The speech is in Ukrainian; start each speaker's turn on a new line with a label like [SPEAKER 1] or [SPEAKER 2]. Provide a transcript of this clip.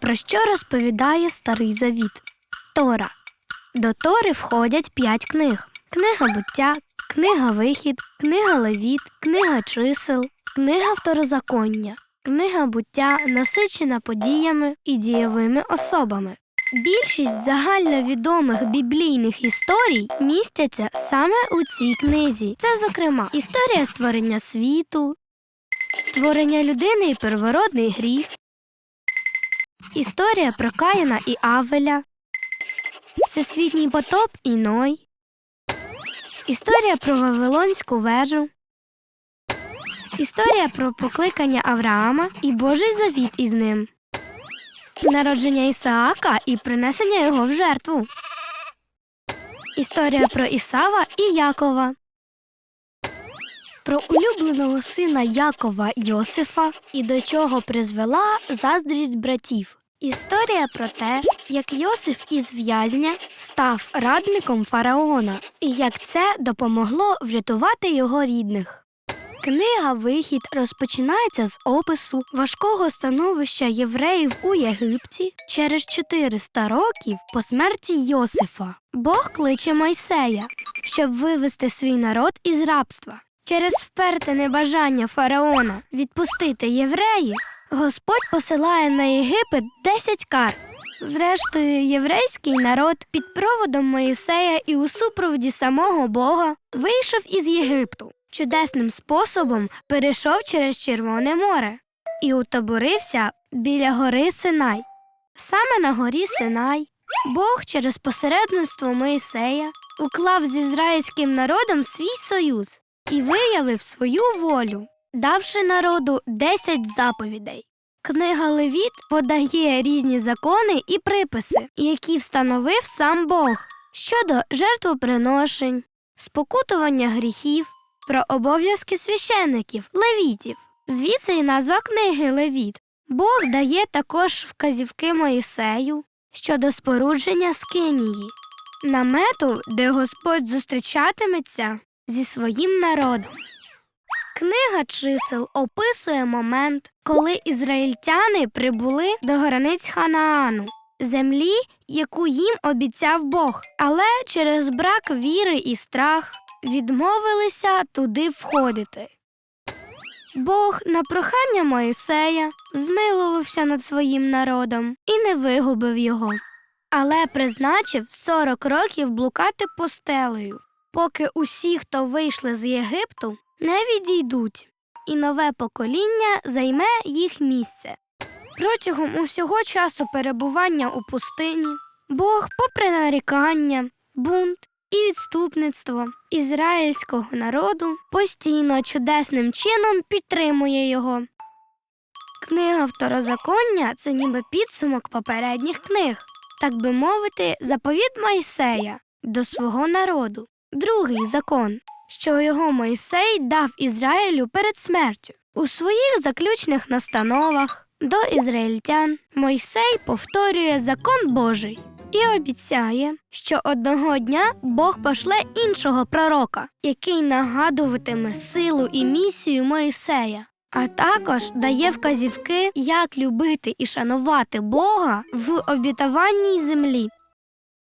[SPEAKER 1] Про що розповідає Старий Завіт? Тора. До Тори входять п'ять книг: книга буття, книга вихід, книга левіт, книга чисел, книга второзаконня. Книга буття насичена подіями і дієвими особами. Більшість загальновідомих біблійних історій містяться саме у цій книзі. Це, зокрема, історія створення світу, створення людини і первородний гріх, Історія про Каїна і Авеля, Всесвітній потоп і Ной, Історія про Вавилонську вежу, Історія про покликання Авраама і Божий завіт із ним, Народження Ісаака і принесення його в жертву. Історія про Ісава і Якова. Про улюбленого сина Якова Йосифа і до чого призвела заздрість братів. Історія про те, як Йосиф із в'язня став радником фараона, і як це допомогло врятувати його рідних. Книга Вихід розпочинається з опису важкого становища євреїв у Єгипті через 400 років по смерті Йосифа. Бог кличе Мойсея, щоб вивести свій народ із рабства. Через вперте небажання фараона відпустити євреїв, Господь посилає на Єгипет 10 кар. Зрештою, єврейський народ під проводом Моїсея і у супроводі самого Бога вийшов із Єгипту. Чудесним способом перейшов через Червоне море і утоборився біля гори Синай. Саме на горі Синай Бог через посередництво Моїсея уклав з ізраїльським народом свій союз і виявив свою волю, давши народу 10 заповідей. Книга Левіт подає різні закони і приписи, які встановив сам Бог щодо жертвоприношень, спокутування гріхів, про обов'язки священиків, левітів. Звідси і назва книги Левіт. Бог дає також вказівки Моїсею щодо спорудження скинії, намету, де Господь зустрічатиметься зі своїм народом. Книга чисел описує момент, коли ізраїльтяни прибули до границь Ханаану, землі, яку їм обіцяв Бог, але через брак віри і страх відмовилися туди входити. Бог на прохання Моїсея змилувався над своїм народом і не вигубив його, але призначив 40 років блукати пустелею, поки усі, хто вийшли з Єгипту, не відійдуть, і нове покоління займе їх місце. Протягом усього часу перебування у пустині Бог, попри нарікання, бунт і відступництво ізраїльського народу, постійно чудесним чином підтримує його. Книга Второзаконня це ніби підсумок попередніх книг, так би мовити, заповіт Мойсея до свого народу. Другий закон, що його Мойсей дав Ізраїлю перед смертю. У своїх заключних настановах до ізраїльтян Мойсей повторює закон Божий і обіцяє, що одного дня Бог пошле іншого пророка, який нагадуватиме силу і місію Моїсея. А також дає вказівки, як любити і шанувати Бога в обітованій землі.